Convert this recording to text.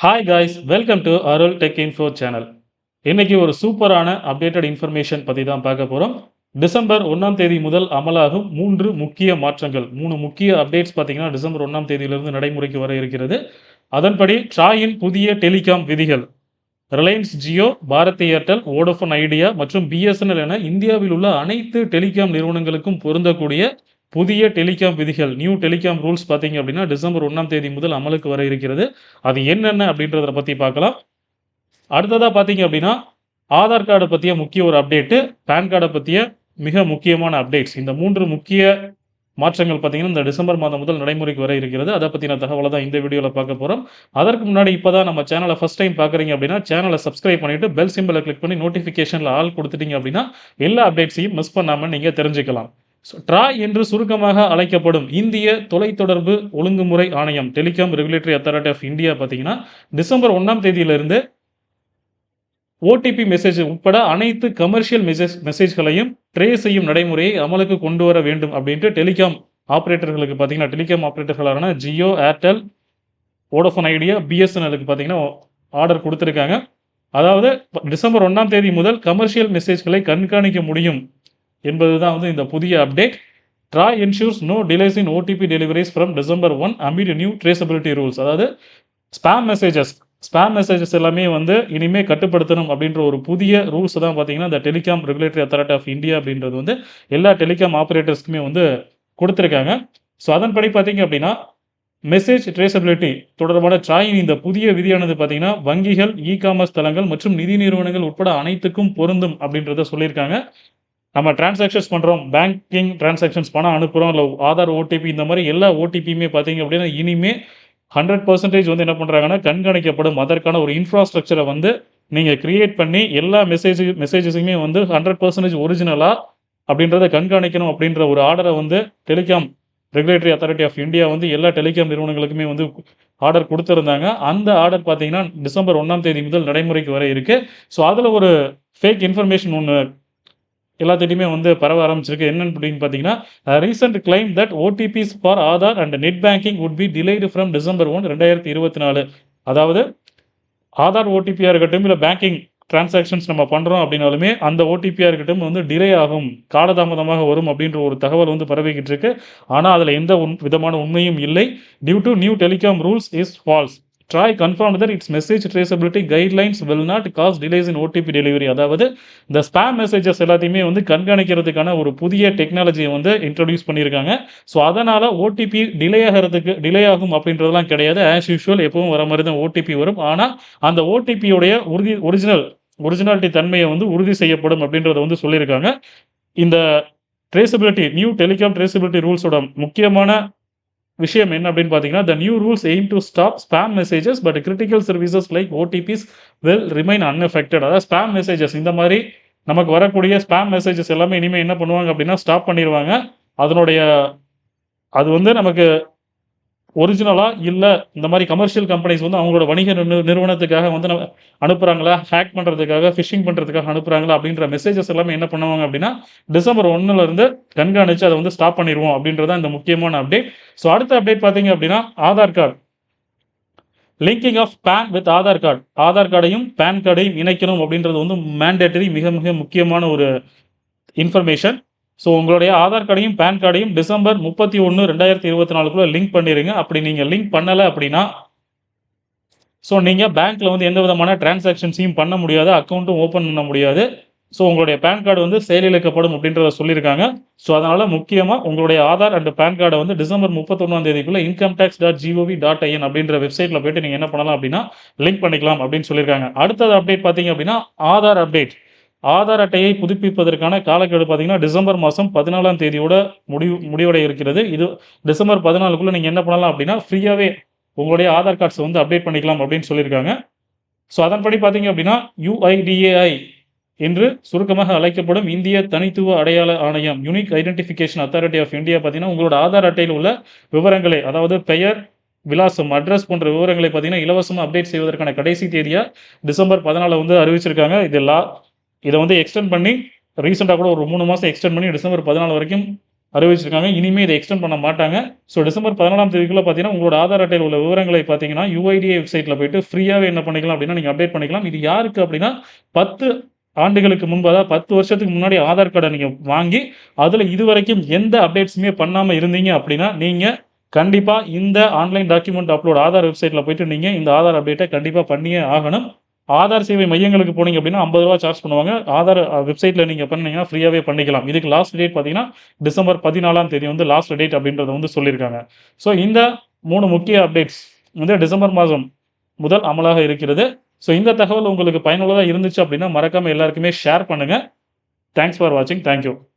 Hi guys welcome to Arul tech info channel இன்னைக்கு ஒரு சூப்பரான அப்டேட்டட் இன்ஃபர்மேஷன் பற்றி தான் பார்க்க போகிறோம் டிசம்பர் ஒன்றாம் தேதி முதல் அமலாகும் மூன்று முக்கிய மாற்றங்கள். மூணு முக்கிய அப்டேட்ஸ் பார்த்தீங்கன்னா டிசம்பர் ஒன்றாம் தேதியிலிருந்து நடைமுறைக்கு வர இருக்கிறது. அதன்படி ட்ராயின் புதிய டெலிகாம் விதிகள். Reliance Jio Bharat Airtel Vodafone Idea மற்றும் பிஎஸ்என்எல் என இந்தியாவில் உள்ள அனைத்து டெலிகாம் நிறுவனங்களுக்கும் பொருந்தக்கூடிய புதிய டெலிகாம் விதிகள் நியூ டெலிகாம் ரூல்ஸ் பார்த்தீங்க அப்படின்னா டிசம்பர் ஒன்றாம் தேதி முதல் அமலுக்கு வர இருக்கிறது. அது என்னென்ன அப்படின்றத பற்றி பார்க்கலாம். அடுத்ததாக பார்த்தீங்க அப்படின்னா ஆதார் கார்டை பற்றிய முக்கிய ஒரு அப்டேட்டு பேன் கார்டை பற்றிய மிக முக்கியமான அப்டேட்ஸ் இந்த மூன்று முக்கிய மாற்றங்கள் பார்த்தீங்கன்னா இந்த டிசம்பர் மாதம் முதல் நடைமுறைக்கு வர இருக்கிறது. அதை பற்றின தகவலை தான் இந்த வீடியோவில் பார்க்க போகிறோம் அதற்கு முன்னாடி இப்போ தான் நம்ம சேனலை ஃபஸ்ட் டைம் பார்க்குறீங்க அப்படின்னா சேனலை சப்ஸ்கிரைப் பண்ணிவிட்டு பெல் சிம்பிளை கிளிக் பண்ணி நோட்டிஃபிகேஷனில் ஆல் கொடுத்துட்டீங்க அப்படின்னா எல்லா அப்டேட்ஸையும் மிஸ் பண்ணாமல் நீங்கள் தெரிஞ்சுக்கலாம். ட்ரா என்று சுருக்கமாக அழைக்கப்படும் இந்திய தொலைத்தொடர்பு ஒழுங்குமுறை ஆணையம் telecom regulatory authority of India பார்த்தீங்கன்னா டிசம்பர் ஒன்றாம் தேதியிலிருந்து ஓடிபி மெசேஜ் உட்பட அனைத்து கமர்ஷியல் மெசேஜ் மெசேஜ்களையும் ட்ரே செய்யும் நடைமுறையை அமலுக்கு கொண்டு வர வேண்டும் அப்படின்ட்டு டெலிகாம் ஆப்ரேட்டர்களுக்கு பார்த்தீங்கன்னா டெலிகாம் ஆப்ரேட்டர்களான ஜியோ ஏர்டெல் ஓடோஃபோன் ஐடியா பிஎஸ்என்எலுக்கு பார்த்தீங்கன்னா ஆர்டர் கொடுத்துருக்காங்க. அதாவது டிசம்பர் ஒன்றாம் தேதி முதல் கமர்ஷியல் மெசேஜ்களை கண்காணிக்க முடியும். என்பது தான் வந்து இந்த புதிய update TRAI ensures no delays in OTP deliveries from December one amid new traceability rules அதாவது ஸ்பேம் மெசேஜஸ் ஸ்பேம் மெசேஜஸ் எல்லாமே வந்து இனிமேல் கட்டுப்படுத்தணும் அப்படின்ற ஒரு புதிய ரூல்ஸ் தான் பார்த்தீங்கன்னா இந்த telecom regulatory authority of India அப்படின்றது வந்து எல்லா டெலிகாம் ஆப்ரேட்டர்ஸ்க்குமே வந்து கொடுத்துருக்காங்க. ஸோ அதன்படி பார்த்தீங்க அப்படின்னா மெசேஜ் ட்ரேசபிலிட்டி தொடர்பான ட்ராயின் இந்த புதிய விதியானது பார்த்தீங்கன்னா வங்கிகள் இ காமர்ஸ் தளங்கள் மற்றும் நிதி நிறுவனங்கள் உட்பட அனைத்துக்கும் பொருந்தும் அப்படின்றத சொல்லியிருக்காங்க. நம்ம டிரான்சாக்ஷன்ஸ் பண்ணுறோம் பேங்கிங் டிரான்சாக்ஷன்ஸ் பணம் அனுப்புகிறோம் இல்லை ஆதார் ஓடிபி இந்த மாதிரி எல்லா ஓடிபியுமே பார்த்தீங்க அப்படின்னா இனிமே ஹண்ட்ரட் பர்சன்டேஜ் வந்து என்ன பண்ணுறாங்கன்னா கண்காணிக்கப்படும். அதற்கான ஒரு இன்ஃப்ராஸ்ட்ரக்சரை வந்து நீங்கள் கிரியேட் பண்ணி எல்லா மெசேஜ் மெசேஜஸுமே வந்து ஹண்ட்ரட் பர்சன்டேஜ் ஒரிஜினலாக அப்படின்றத கண்காணிக்கணும் அப்படின்ற ஒரு ஆர்டரை வந்து telecom regulatory authority of India வந்து எல்லா டெலிகாம் நிறுவனங்களுக்குமே வந்து ஆர்டர் கொடுத்துருந்தாங்க. அந்த ஆர்டர் பார்த்தீங்கன்னா டிசம்பர் ஒன்றாம் தேதி முதல் நடைமுறைக்கு வர இருக்குது ஸோ அதில் ஒரு ஃபேக் இன்ஃபர்மேஷன் ஒன்று எல்லாத்திட்டையுமே வந்து பரவ ஆரம்பிச்சிருக்கு. என்னன்னு அப்படின்னு பார்த்தீங்கன்னா recent claim that OTPs for Aadhaar and net banking would be delayed from December one ரெண்டாயிரத்தி இருபத்தி நாலு. அதாவது ஆதார் ஓடிபியாக இருக்கட்டும் இல்லை பேங்கிங் டிரான்சாக்ஷன்ஸ் நம்ம பண்ணுறோம் அப்படின்னாலுமே அந்த ஓடிபியாக இருக்கட்டும் வந்து டிலே ஆகும். காலதாமதமாக வரும் அப்படின்ற ஒரு தகவல் வந்து பரவிக்கிட்டு இருக்கு. ஆனால் அதில் எந்த உண் விதமான உண்மையும் இல்லை. Due to new telecom rules is false TRAI confirm that its message traceability guidelines will not cause delays in OTP delivery அதாவது இந்த ஸ்பேம் மெசேஜஸ் எல்லாத்தையுமே வந்து கண்காணிக்கிறதுக்கான ஒரு புதிய டெக்னாலஜியை வந்து இன்ட்ரடியூஸ் பண்ணியிருக்காங்க. ஸோ அதனால் ஓடிபி டிலே ஆகிறதுக்கு டிலே ஆகும் அப்படின்றதெல்லாம் கிடையாது. ஆஸ் யூஷுவல் எப்பவும் வர மாதிரி தான் ஓடிபி வரும். ஆனால் அந்த ஓடிபியோடைய உறுதி ஒரிஜினல் ஒரிஜினாலிட்டி தன்மையை வந்து உறுதி செய்யப்படும் அப்படின்றத வந்து சொல்லியிருக்காங்க. இந்த ட்ரேசபிலிட்டி நியூ டெலிகாம் ட்ரேசபிலிட்டி ரூல்ஸோட முக்கியமான விஷயம் என்ன அப்படின்னு பார்த்தீங்கன்னா the new rules aim to stop spam messages but critical services like OTPs will remain unaffected அதாவது ஸ்பேம் மெசேஜஸ் இந்த மாதிரி நமக்கு வரக்கூடிய ஸ்பேம் மெசேஜஸ் எல்லாமே இனிமேல் என்ன பண்ணுவாங்க அப்படின்னா ஸ்டாப் பண்ணிடுவாங்க. அதனுடைய அது வந்து நமக்கு ஒரிஜினலாக இல்லை இந்த மாதிரி கமர்ஷியல் கம்பெனிஸ் வந்து அவங்களோட வணிக நிறுவனத்துக்காக வந்து நம்ம அனுப்புகிறாங்களா ஹேக் பண்ணுறதுக்காக ஃபிஷிங் பண்ணுறதுக்காக அனுப்புகிறாங்களா அப்படின்ற மெசேஜஸ் எல்லாமே என்ன பண்ணுவாங்க அப்படின்னா டிசம்பர் ஒன்றுலேருந்து கண்காணித்து அதை வந்து ஸ்டாப் பண்ணிடுவோம் அப்படின்றதான் இந்த முக்கியமான அப்டேட் ஸோ அடுத்த அப்டேட் பார்த்தீங்க அப்படின்னா Aadhaar card linking of PAN with Aadhaar card Aadhaar கார்டையும் PAN கார்டையும் இணைக்கணும் அப்படின்றது வந்து மேண்டேட்டரி மிக மிக முக்கியமான ஒரு இன்ஃபர்மேஷன் ஸோ உங்களுடைய ஆதார் கார்டையும் பேன் கார்டையும் டிசம்பர் முப்பத்தி ஒன்று ரெண்டாயிரத்தி இருபத்தி நாலுக்குள்ளே லிங்க் பண்ணிடுங்க அப்படி நீங்கள் லிங்க் பண்ணலை அப்படின்னா ஸோ நீங்கள் பேங்க்கில் வந்து எந்த விதமான டிரான்சாக்ஷன்ஸையும் பண்ண முடியாது. அக்கௌண்ட்டும் ஓப்பன் பண்ண முடியாது. ஸோ உங்களுடைய பேன் கார்டு வந்து செயலிழக்கப்படும் அப்படின்றத சொல்லியிருக்காங்க. ஸோ அதனால் முக்கியமாக உங்களுடைய ஆதார் அண்ட் பேன் கார்டை வந்து டிசம்பர் முப்பத்தொன்னாம் தேதிக்குள்ளே income tax dot G O V dot I N அப்படின்ற வெப்சைட்டில் போயிட்டு நீங்கள் என்ன பண்ணலாம் அப்படின்னா லிங்க் பண்ணிக்கலாம் அப்படின்னு சொல்லியிருக்காங்க. அடுத்தது அப்டேட் பார்த்தீங்க அப்படின்னா ஆதார் அப்டேட் ஆதார் அட்டையை புதுப்பிப்பதற்கான காலக்கெடு பார்த்தீங்கன்னா டிசம்பர் மாதம் பதினாலாம் தேதியோட முடிவு முடிவடைய இருக்கிறது. இது டிசம்பர் பதினாலுக்குள்ளே நீங்கள் என்ன பண்ணலாம் அப்படின்னா ஃப்ரீயாகவே உங்களுடைய ஆதார் கார்ட்ஸை வந்து அப்டேட் பண்ணிக்கலாம் அப்படின்னு சொல்லியிருக்காங்க. ஸோ அதன்படி பார்த்தீங்க அப்படின்னா யுஐடிஏஐ என்று சுருக்கமாக அழைக்கப்படும் இந்திய தனித்துவ அடையாள ஆணையம் unique identification authority of India பார்த்தீங்கன்னா உங்களோட ஆதார் அட்டையில் உள்ள விவரங்களை அதாவது பெயர் விலாசம் அட்ரஸ் போன்ற விவரங்களை பார்த்தீங்கன்னா இலவசமாக அப்டேட் செய்வதற்கான கடைசி தேதியாக டிசம்பர் பதினாலில் வந்து அறிவிச்சிருக்காங்க. இது லா இதை வந்து எக்ஸ்டெண்ட் பண்ணி ரீசெண்டாக கூட ஒரு மூணு மாதம் எக்ஸ்டெண்ட் பண்ணி டிசம்பர் பதினாலு வரைக்கும் அறிவிச்சிருக்காங்க. இனிமேல் இதை எக்ஸ்டெண்ட் பண்ண மாட்டாங்க. ஸோ டிசம்பர் பதினாலாம் தேதிக்குள்ளே பார்த்தீங்கன்னா, உங்களோட ஆதார் அட்டையில் உள்ள விவரங்களை பார்த்தீங்கன்னா, யுஐடிஏ வெப்சைட்டில் போயிட்டு ஃப்ரீயாகவே என்ன பண்ணிக்கலாம் அப்படின்னா நீங்கள் அப்டேட் பண்ணிக்கலாம். இது யாருக்கு அப்படின்னா பத்து ஆண்டுகளுக்கு முன்பு அதாவது 10 வருஷத்துக்கு முன்னாடி ஆதார் கார்டை நீங்கள் வாங்கி, அதுல இதுவரைக்கும் எந்த அப்டேட்ஸுமே பண்ணாமல் இருந்தீங்க அப்படின்னா நீங்கள் கண்டிப்பாக இந்த ஆன்லைன் டாக்குமெண்ட் அப்லோட் ஆதார் வெப்சைட்டில் போயிட்டு நீங்கள் இந்த ஆதார் அப்டேட்டை கண்டிப்பாக பண்ணியே ஆகணும். ஆதார் சேவை மையங்களுக்கு போனீங்க அப்படின்னா ஐம்பது ரூபா சார்ஜ் பண்ணுவாங்க. ஆதார் வெப்சைட்டில் நீங்கள் பண்ணீங்கன்னா, ஃப்ரீயாகவே பண்ணிக்கலாம். இதுக்கு லாஸ்ட் டேட் பார்த்தீங்கன்னா, டிசம்பர் 14ஆம் தேதி வந்து லாஸ்ட் டேட் அப்படின்றத வந்து சொல்லியிருக்காங்க. ஸோ இந்த மூணு முக்கிய அப்டேட்ஸ் வந்து டிசம்பர் மாதம் முதல் அமலாக இருக்கிறது. ஸோ இந்த தகவல் உங்களுக்கு பயனுள்ளதாக இருந்துச்சு அப்படின்னா மறக்காமல் எல்லாருக்குமே ஷேர் பண்ணுங்கள் தேங்க்ஸ் ஃபார் வாட்சிங். Thank you.